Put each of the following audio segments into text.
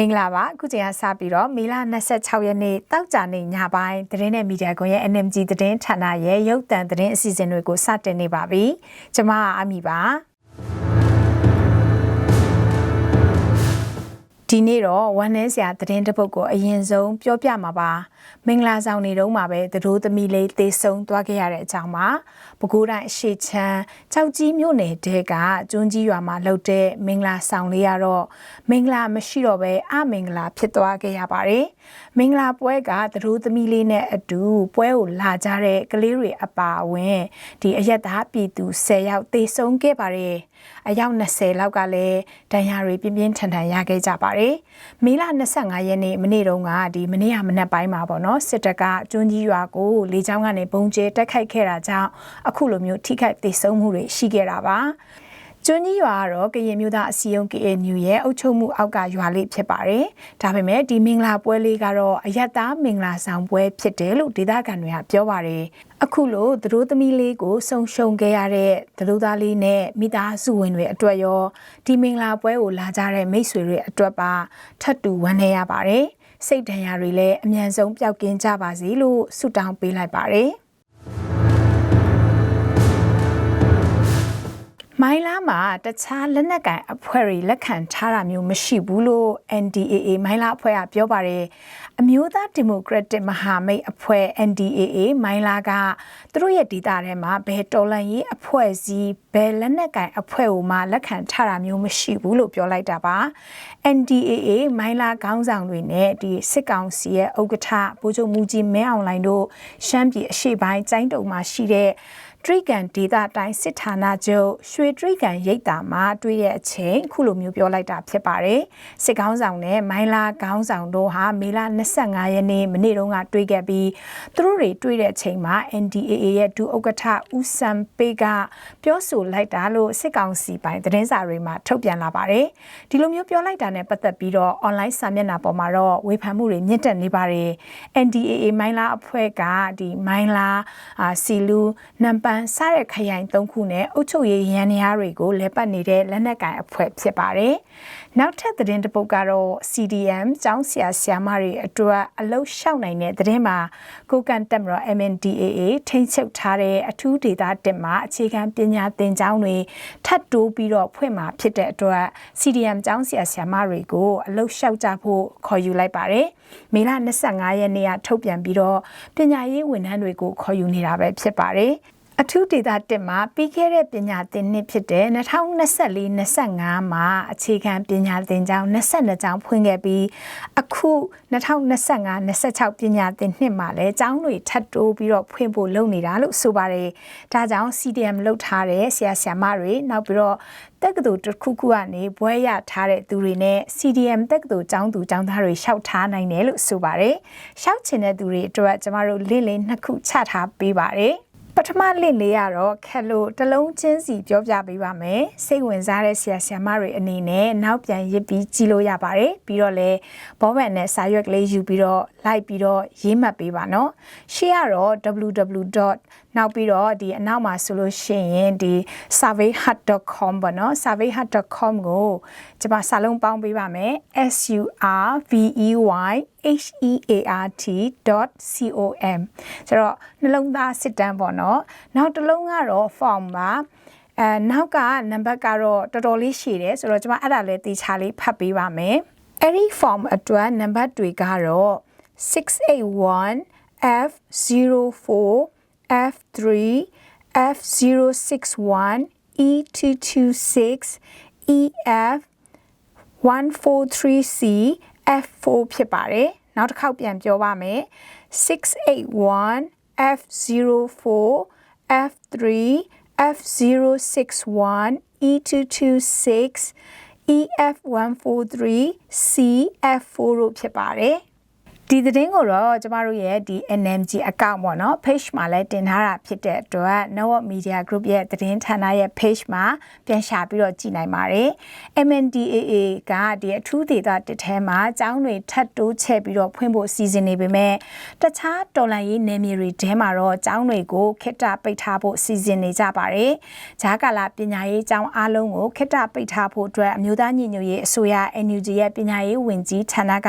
မင်္ဂလာပါအခုချိန်ကစပြီးတော့မေလ26ရက်နေ့တောက်ကြနေ့ညပိုင်းသတင်းနဲ့မီဒီယာကွန်ရဲ့ NMG သတင်းဌာနရဲ့ရုပ်သံသတင်းအစီအစဉ်တွေကိုစတင်နေပါပြီကျွန်မအမီပါ ဒီနေ့တော့ဝမ်းနည်းစရာသတင်းတစ်ပုဒ်ကိုအရင်ဆုံးပြောပြမှာပါမင်္ဂလာဆောင်နေတော့မှာပဲသတို့သမီးလေးသေဆုံးသွားခဲ့ရတဲ့အကြောင်းပါပဲခူးတိုင်းအရှိချမ်းကြောက်ကြီးမြို့နယ်တဲကကျွန်းကြီးရွာမှာလှုပ်တဲ့မင်္ဂလာဆောင်လေးကတော့မင်္ဂလာမရှိတော့ပဲအမင်္ဂလာဖြစ်သွားခဲ့ရပါတယ်မင်္ဂလာပွဲကသတို့သမီးလေးနဲ့အတူပွဲကိုလာကြတဲ့ကလေးတွေအပါအဝင်ဒီအရက်သားပြည်သူ10ယောက်သေဆုံးခဲ့ပါတယ်အယောက်20လောက်ကလည်းဒဏ်ရာတွေပြင်းပြင်းထန်ထန်ရခဲ့ကြပါတယ်။မေလ25ရက်နေ့မနေ့တုန်းကဒီမနေ့ကမနက်ပိုင်းမှာပေါ့နော်စစ်တပ်ကကျွန်းကြီးရွာကိုလေကြောင်းကနေပုံကျဲတက်ခိုက်ခဲ့တာကြောင့်အခုလိုမျိုးထိခိုက်ဒေဆုံးမှုတွေရှိခဲ့တာပါ။ ကျွန်းကြီးရွာကတော့ကရင်မျိုးသားအစည်းအရုံး KNU ရဲ့အုပ်ချုပ်မှုအောက်ကရွာလေးဖြစ်ပါတယ်။ဒါပေမဲ့ဒီမင်္ဂလာပွဲလေးကတော့အယက်သားမင်္ဂလာဆောင်ပွဲဖြစ်တယ်လို့ဒေသခံတွေကပြောပါတယ်။အခုလိုသတို့သမီးလေးကိုဆုံရှုံခဲ့ရတဲ့သတို့သားလေးနဲ့မိသားစုဝင်တွေအတွက်ရောဒီမင်္ဂလာပွဲကိုလာကြတဲ့မိတ်ဆွေတွေအတွက်ပါထပ်တူဝမ်းနည်းရပါတယ်။စိတ်ဒဏ်ရာတွေလည်းအမြန်ဆုံးပျောက်ကင်းကြပါစေလို့ဆုတောင်းပေးလိုက်ပါတယ်။ မိုင်းလာမှာတခြားလက်နက်ကိုင်အဖွဲ့တွေလက်ခံထားတာမျိုးမရှိဘူးလို့ NDAA မိုင်းလာအဖွဲ့ကပြောပါတယ်အမျိုးသားဒီမိုကရက်တစ်မဟာမိတ်အဖွဲ့ NDAA မိုင်းလာကသူတို့ရဲ့ဒေတာထဲမှာဘယ်တော်လန်ရေးအဖွဲ့အစည်းဘယ်လက်နက်ကိုင်အဖွဲ့ကိုမှလက်ခံထားတာမျိုးမရှိဘူးလို့ပြောလိုက်တာပါ NDAA မိုင်းလာခေါင်းဆောင်တွေနဲ့ဒီစစ်ကောင်စီရဲ့ဥက္ကဋ္ဌဗိုလ်ချုပ်မူကြီးမင်းအောင်လှိုင်တို့ရှမ်းပြည်အရှေ့ပိုင်းကျိုင်းတုံမှာရှိတဲ့ တရိကန်ဒေတာတိုင်းစစ်ဌာနချုပ်ရွှေတရိကန်ရိပ်သာမှာတွေ့တဲ့အချိန်ခုလိုမျိုးပြောလိုက်တာဖြစ်ပါတယ်စစ်ကောင်းဆောင်နဲ့မိုင်းလာကောင်းဆောင်တို့ဟာမေလ25ရက်နေ့မနေ့တုန်းကတွေ့ခဲ့ပြီးသူတို့တွေတွေ့တဲ့အချိန်မှာ NDAA ရဲ့ဒုဥက္ကဋ္ဌဦးစံပေးကပြောဆိုလိုက်တာလို့စစ်ကောင်စီပိုင်းသတင်းစာတွေမှာထုတ်ပြန်လာပါတယ်ဒီလိုမျိုးပြောလိုက်တာနဲ့ပတ်သက်ပြီးတော့ online စာမျက်နှာပေါ်မှာတော့ဝေဖန်မှုတွေမြင့်တက်နေပါတယ် NDAA မိုင်းလာအဖွဲ့ကဒီမိုင်းလာစီလူနံပါပန်စတဲ့ခရိုင်၃ခုနဲ့အုပ်ချုပ်ရေးရန်နေရာတွေကိုလဲပတ်နေတဲ့လက်နက်ကိုင်အဖွဲ့ဖြစ်ပါတယ်။နောက်ထပ်သတင်းတစ်ပုဒ်ကတော့ CDM ကျောင်းဆရာဆရာမတွေအတွက်အလုပ်ရှောက်နိုင်တဲ့သတင်းမှာကိုကန်တက်မတော် MNDAA ထိန်းချုပ်ထားတဲ့အထူးဒေသတက်မှာအခြေခံပညာသင်ကျောင်းတွေထပ်တိုးပြီးတော့ဖွင့်မှာဖြစ်တဲ့အတွက် CDM ကျောင်းဆရာဆရာမတွေကိုအလုပ်ရှောက်ကြဖို့ခေါ်ယူလိုက်ပါတယ်။မေလ25ရက်နေ့ကထုတ်ပြန်ပြီးတော့ပညာရေးဝန်ထမ်းတွေကိုခေါ်ယူနေတာပဲဖြစ်ပါတယ်။ အထူးဒေသ1မှာပြီးခဲ့တဲ့ပညာသင်နှစ်ဖြစ်တဲ့2024-25မှာအခြေခံပညာသင်ကျောင်း22ကျောင်းဖွင့်ခဲ့ပြီးအခု2025-26ပညာသင်နှစ်မှာလည်းကျောင်းတွေထပ်တိုးပြီးတော့ဖွင့်ဖို့လုပ်နေတာလို့ဆိုပါတယ်။ဒါကြောင့် CDM လုပ်ထားတဲ့ဆရာဆရာမတွေနောက်ပြီးတော့တက္ကသိုလ်တစ်ခုခုကနေဘွဲရထားတဲ့သူတွေနဲ့ CDM တက္ကသိုလ်ကျောင်းသူကျောင်းသားတွေရှောက်ထားနိုင်တယ်လို့ဆိုပါတယ်။ရှောက်ချင်တဲ့သူတွေအတွက်ကျမတို့လင့်လင့်နှစ်ခုချထားပေးပါတယ်။ ပထမလင့်လေးကတော့ခက်လို့တလုံးချင်းစီပြောပြပေးပါမယ်စိတ်ဝင်စားတဲ့ဆရာဆရာမတွေအနေနဲ့နောက်ပြန်ရစ်ပြီးကြည့်လို့ရပါတယ်ပြီးတော့လည်းဘောဘန်နဲ့စာရွက်ကလေးယူပြီးတော့လိုက်ပြီးတော့ရေးမှတ်ပေးပါနော်ရှေ့ကတော့ www. နောက်ပြီးတော့ဒီအနောက်မှာဆိုလို့ရှိရင်ဒီ surveyhut.com ပေါ့နော် surveyhut.com ကိုကျွန်မစာလုံးပေါင်းပေးပါမယ် s u r v e y h e a r t.com ဆိုတော့နှလုံးသားစစ်တမ်းပေါ့နော်နောက်တစ်လုံးကတော့ form ပါအဲနောက်ကနံပါတ်ကတော့တော်တော်လေးရှည်တယ်ဆိုတော့ကျွန်မအဲ့ဒါလေးတေချာလေးဖတ်ပေးပါမယ်အဲ့ဒီ form အတွက်နံပါတ်တွေကတော့681 F04 F3 F061 E226 EF 143C F4 ဖြစ်ပါတယ်နောက်တစ်ခေါက်ပြန်ပြောပါမယ်681 F04 F3 F061 E226 EF143 CF4 တို့ဖြစ်ပါတယ် ဒီသတင်းကိုတော့ကျမတို့ရဲ့ဒီ NMG account ပေါ့နော် page မှာလည်းတင်ထားတာဖြစ်တဲ့အတွက် Network Media Group ရဲ့သတင်းဌာနရဲ့ page မှာပြန်ရှာပြီးတော့ကြည့်နိုင်ပါတယ် MNDAA ကဒီအထူးဒေသတစ်ထဲမှာကျောင်းတွေထပ်တိုးချဲ့ပြီးတော့ဖွင့်ဖို့စီစဉ်နေပေမဲ့တခြားတော်လှန်ရေးနယ်မြေတွေထဲမှာတော့ကျောင်းတွေကိုခေတ္တပိတ်ထားဖို့စီစဉ်နေကြပါတယ်။ဂျာကာလာပညာရေးကျောင်းအားလုံးကိုခေတ္တပိတ်ထားဖို့အတွက်အမျိုးသားညီညွတ်ရေးအစိုးရ NUG ရဲ့ပညာရေးဝန်ကြီးဌာနက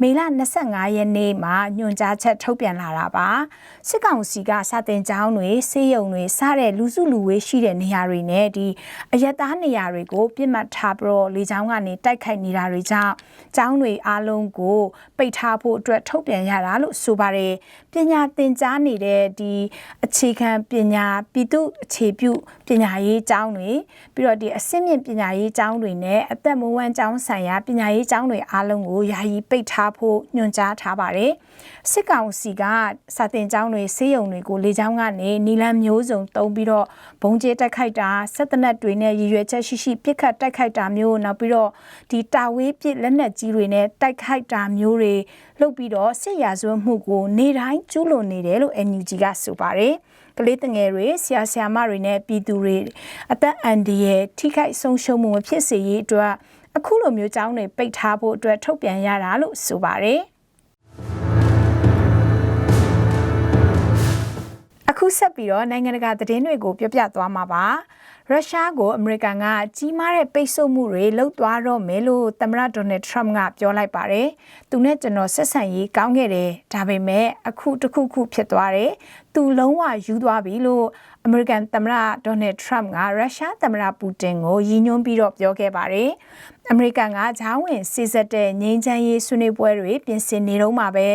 မေလ25ရက်နေ့မှာညွှန်ကြားချက်ထုတ်ပြန်လာတာပါ။စစ်ကောင်စီကစာတင်ကျောင်းတွေစေယုံတွေစတဲ့လူစုလူဝေးရှိတဲ့နေရာတွေနဲ့ဒီအယက်သားနေရာတွေကိုပြစ်မှတ်ထားပြီးတော့လေကျောင်းကနေတိုက်ခိုက်နေတာတွေကြောင့်ကျောင်းတွေအားလုံးကိုပိတ်ထားဖို့အတွက်ထုတ်ပြန်ရတာလို့ဆိုပါတယ်ပညာသင်ကြားနေတဲ့ဒီအခြေခံပညာပြည်သူအခြေပြုပညာရေးကျောင်းတွေပြီးတော့ဒီအဆင့်မြင့်ပညာရေးကျောင်းတွေနဲ့အသက်မွေးဝမ်းကျောင်းဆိုင်ရာပညာရေးကျောင်းတွေအားလုံးကိုယာယီပိတ်ထားဖို့ညွှန်ကြားထားပါတယ်စစ်ကောင်စီကစာတင်ကျောင်းတွေဆေးရုံတွေကိုလေကျောင်းကနေနီလန်မျိုးစုံတုံးပြီးတော့ဘုံကျဲတိုက်ခိုက်တာဆက်တနက်တွေနဲ့ရည်ရွယ်ချက်ရှိရှိပြစ်ခတ်တိုက်ခိုက်တာမျိုးနောက်ပြီးတော့ဒီတာဝေးပစ်လက်နက်ကြီးတွေနဲ့တိုက်ခိုက်တာမျိုးတွေလုပ်ပြီးတော့စစ်ရာဇဝတ်မှုကိုနေတိုင်းကျူးလွန်နေတယ်လို့ NUG ကဆိုပါတယ်ကလေးတငယ်တွေဆရာဆရာမတွေနဲ့ပြည်သူတွေအသက်အန္တရာယ်ထိခိုက်ဆုံးရှုံးမှုမဖြစ်စေရေးအတွက်အခုလိုမျိုးကြောင်းတွေပိတ်ထားဖို့အတွက်ထုတ်ပြန်ရတာလို့ဆိုပါတယ် ခုဆက်ပြီးတော့နိုင်ငံတကာသတင်းတွေကို ပြောပြသွားမှာပါရုရှားကိုအမေရိကန်ကကြီးမားတဲ့ပိတ်ဆို့မှုတွေလုပ်သွားတော့မယ်လို့သမ္မတဒေါ်နယ်ထရမ့်ကပြောလိုက်ပါတယ်။သူနဲ့ကျွန်တော်ဆက်ဆံရေးကောင်းခဲ့တယ်။ဒါပေမဲ့အခုတစ်ခုခုဖြစ်သွားတယ်။သူလုံးဝယူသွားပြီလို့အမေရိကန်သမ္မတဒေါ်နယ်ထရမ့်ကရုရှားသမ္မတပူတင်ကိုရည်ညွှန်းပြီးတော့ပြောခဲ့ပါတယ်။အမေရိကန်ကဂျောင်းဝင်စီစက်တဲ့ငြိမ်းချမ်းရေးဆွေးနွေးပွဲတွေပြင်ဆင်နေတော့မှပဲ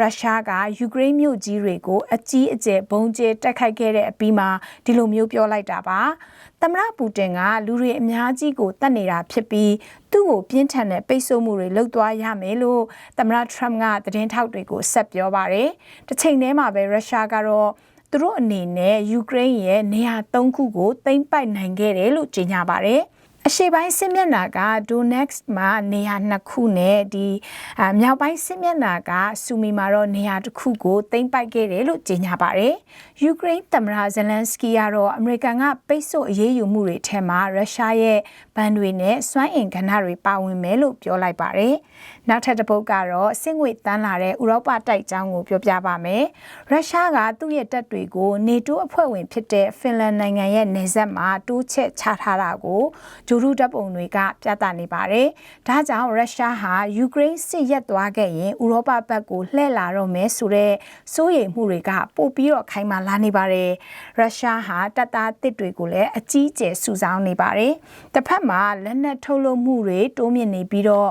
ရုရှားကယူကရိန်းမြို့ကြီးတွေကိုအကြီးအကျယ်ဘုံကျဲတိုက်ခိုက်ခဲ့တဲ့အပြီးမှာဒီလိုမျိုးပြောလိုက်တာပါ။ သမ္မတပူတင်ကလူတွေအများကြီးကိုတတ်နေတာဖြစ်ပြီးသူ့ကိုပြင်းထန်တဲ့ပိတ်ဆို့မှုတွေလုပ်သွားရမယ်လို့သမ္မတထရမ့်ကသတင်းထောက်တွေကိုဆက်ပြောပါတယ်။တစ်ချိန်တည်းမှာပဲရုရှားကတော့သူတို့အနေနဲ့ယူကရိန်းရဲ့နေရာ၃ခုကိုသိမ်းပိုက်နိုင်ခဲ့တယ်လို့ကြေညာပါတယ်။ အရှေ့ပိုင်းစစ်မျက်နှာက Donetsk မှာနေရာနှစ်ခုနဲ့ဒီမြောက်ပိုင်းစစ်မျက်နှာကဆူမီမှာတော့နေရာတစ်ခုကိုသိမ်းပိုက်ခဲ့တယ်လို့ကြေညာပါတယ်။ယူကရိန်းသမ္မတဇလန်စကီကတော့အမေရိကန်ကပိတ်ဆို့အရေးယူမှုတွေထဲမှာရုရှားရဲ့ဘဏ်တွေနဲ့စွမ်းအင်ကဏ္ဍတွေပါဝင်မယ်လို့ပြောလိုက်ပါတယ်။နောက်ထပ်တစ်ပုဒ်ကတော့စင်ငွေတန်းလာတဲ့ဥရောပတိုက်ကြောင်းကိုပြောပြပါမယ်။ရုရှားကသူ့ရဲ့တပ်တွေကိုနေတိုးအဖွဲ့ဝင်ဖြစ်တဲ့ဖင်လန်နိုင်ငံရဲ့နေဆက်မှာတိုးချက်ချထားတာကိုဂျိုရုတပ်ပုံတွေကပြသနေပါတယ်။ဒါကြောင့်ရုရှားဟာယူကရိန်းစစ်ရက်သွားခဲ့ရင်ဥရောပဘက်ကိုလှည့်လာတော့မယ်ဆိုတဲ့စိုးရိမ်မှုတွေကပို့ပြီးတော့ခိုင်မာလာနေပါတယ်။ရုရှားဟာတပ်သားတစ်တွေကိုလည်းအကြီးအကျယ်စုဆောင်းနေပါတယ်။တစ်ဖက်မှာလက်နက်ထုတ်လုပ်မှုတွေတိုးမြင့်နေပြီးတော့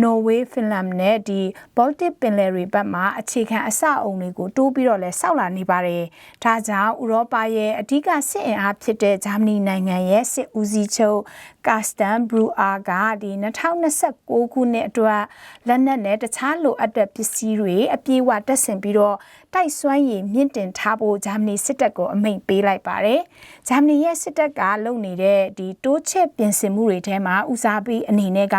နော်ဝေးဖင်လန်နဲ့ဒီဘောလတစ်ပင်လယ်တွေဘက်မှာအခြေခံအဆောက်အုံတွေကိုတိုးပြီးတော့လဲစောက်လာနေပါတယ်။ဒါကြောင့်ဥရောပရဲ့အဓိကစစ်အင်အားဖြစ်တဲ့ဂျာမနီနိုင်ငံရဲ့စစ်ဦးစီးချုပ်ကာစတန်ဘရူအာကဒီ2029ခုနှစ်အတွက်လက်နက်နဲ့တခြားလိုအပ်တဲ့ပစ္စည်းတွေအပြည့်အဝတက်ဆင်ပြီးတော့ တိုက်စွမ်းရည်မြင့်တင်ထားဖို့ဂျာမနီစစ်တပ်ကိုအမိန့်ပေးလိုက်ပါတယ်။ဂျာမနီရဲ့စစ်တပ်ကလုပ်နေတဲ့ဒီတိုးချက်ပြင်ဆင်မှုတွေထဲမှာဦးစားပေးအနေနဲ့က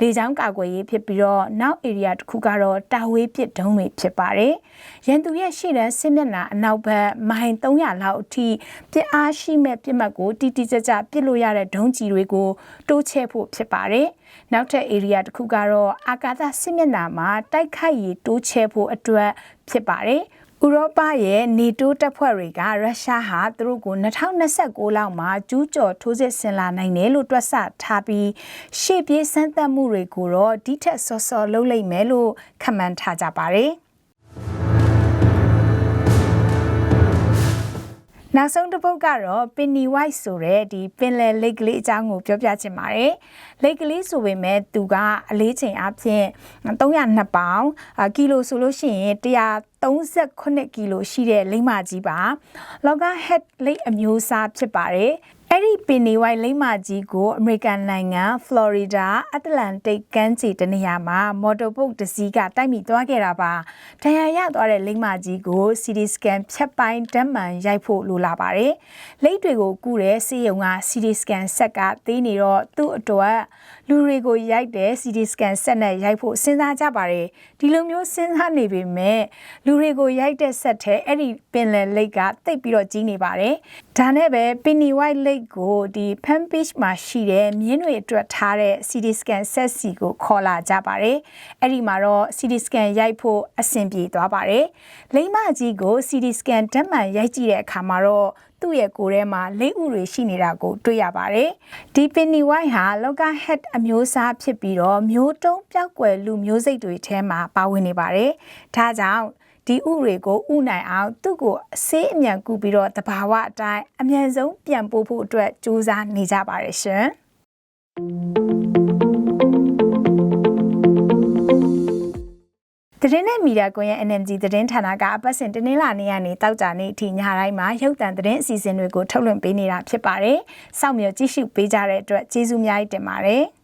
လေကြောင်းကာကွယ်ရေးဖြစ်ပြီးတော့နောက် area တစ်ခုကတော့တာဝေးပစ်ဒုံးတွေဖြစ်ပါတယ်။ရန်သူရဲ့ရှေ့တန်းစစ်မျက်နှာအနောက်ဘက်မိုင်300လောက်အထိပြစ်အားရှိမဲ့ပြစ်မှတ်ကိုတိတိကျကျပစ်လို့ရတဲ့ဒုံးကြီးတွေကိုတိုးချဲ့ဖို့ဖြစ်ပါတယ်။နောက်ထပ် area တစ်ခုကတော့အာကာသစစ်မျက်နှာမှာတိုက်ခိုက်ရေးတိုးချဲ့ဖို့အတွက်ဖြစ်ပါတယ်။ဥရောပရဲ့နေတိုးတပ်ဖွဲ့တွေကရုရှားဟာသူတို့ကို2029လောက်မှာကျူးကျော်ထိုးစစ်ဆင်လာနိုင်တယ်လို့တွက်ဆထားပြီးရှေ့ပြေးစမ်းသပ်မှုတွေကိုတော့ဒီထက်စောစောလုပ်လိုက်မယ်လို့ခန့်မှန်းထားကြပါတယ်။ နောက်ဆုံးတစ်ပုတ်ကတော့ Penny White ဆိုတဲ့ဒီပင်လယ်လိတ်ကလေးအကြောင်းကိုပြောပြချင်ပါတယ်။လိတ်ကလေးဆိုပေမဲ့သူကအလေးချိန်အပြင်302ပေါင်ကီလိုဆိုလို့ရှိရင်138ကီလိုရှိတဲ့လိမ့်မကြီးပါ။လောက head လိတ်အမျိုးအစားဖြစ်ပါတယ်။ အဲ့ဒီပင်နီဝိုင်လိမ့်မကြီးကိုအမေရိကန်နိုင်ငံဖလော်ရီဒါအတ္တလန်တိတ်ကမ်းခြေတနေရာမှာမော်တော်ဘုတ်တစ်စီးကတိုက်မိသွားခဲ့တာပါ။ဒဏ်ရာရသွားတဲ့လိမ့်မကြီးကို CT scan ဖြတ်ပိုင်းဓာတ်မှန်ရိုက်ဖို့လိုလာပါတယ်။လိပ်တွေကိုကုတဲ့စေယုံက CT scan ဆက်ကသေးနေတော့သူ့အတွက်လူတွေကိုရိုက်တဲ့ CT scan ဆက်နဲ့ရိုက်ဖို့စဉ်းစားကြပါတယ်။ဒီလိုမျိုးစဉ်းစားနေပေမဲ့လူတွေကိုရိုက်တဲ့ဆက်ထဲအဲ့ဒီပင်လယ်လိပ်ကတိတ်ပြီးတော့ကြီးနေပါတယ်။ဒါနဲ့ပဲ Penny White Lake ကိုဒီ fan page မှာရှိတဲ့မြင်းတွေအတွက်ထားတဲ့ CT scan ဆက်စီကိုခေါ်လာကြပါတယ်။အဲ့ဒီမှာတော့ CT scan ရိုက်ဖို့အဆင်ပြေသွားပါတယ်။လိမ့်မကြီးကို CT scan ဓာတ်မှန်ရိုက်ကြည့်တဲ့အခါမှာတော့သူ့ရဲ့ကိုယ်ထဲမှာလိပ်ဥတွေရှိနေတာကိုတွေ့ရပါတယ်။ဒီ Penny White ဟာ Local Head အမျိုးအစားဖြစ်ပြီးတော့မျိုးတုံးပြောက်ကွယ်လူမျိုးစိတ်တွေထဲမှာပါဝင်နေပါတယ်။ဒါကြောင့် ဒီဥတွေကိုဥနိုင်အောင်သူ့ကိုအဆေးအမြန်ကူပြီးတော့တဘာဝအတိုင်းအမြန်ဆုံးပြန်ပို့ဖို့အတွက်ကြိုးစားနေကြပါတယ်ရှင်။သတင်းနဲ့မီဒီယာကွန်ရဲ့ NMG သတင်းဌာနကအပတ်စဉ်တနင်္လာနေ့ကနေတောက်ကြနေ့အထိညတိုင်းမှာရုပ်သံသတင်းအစီအစဉ်တွေကိုထုတ်လွှင့်ပေးနေတာဖြစ်ပါတယ်။စောင့်မျှော်ကြည့်ရှုပေးကြတဲ့အတွက်ကျေးဇူးအများကြီးတင်ပါတယ်။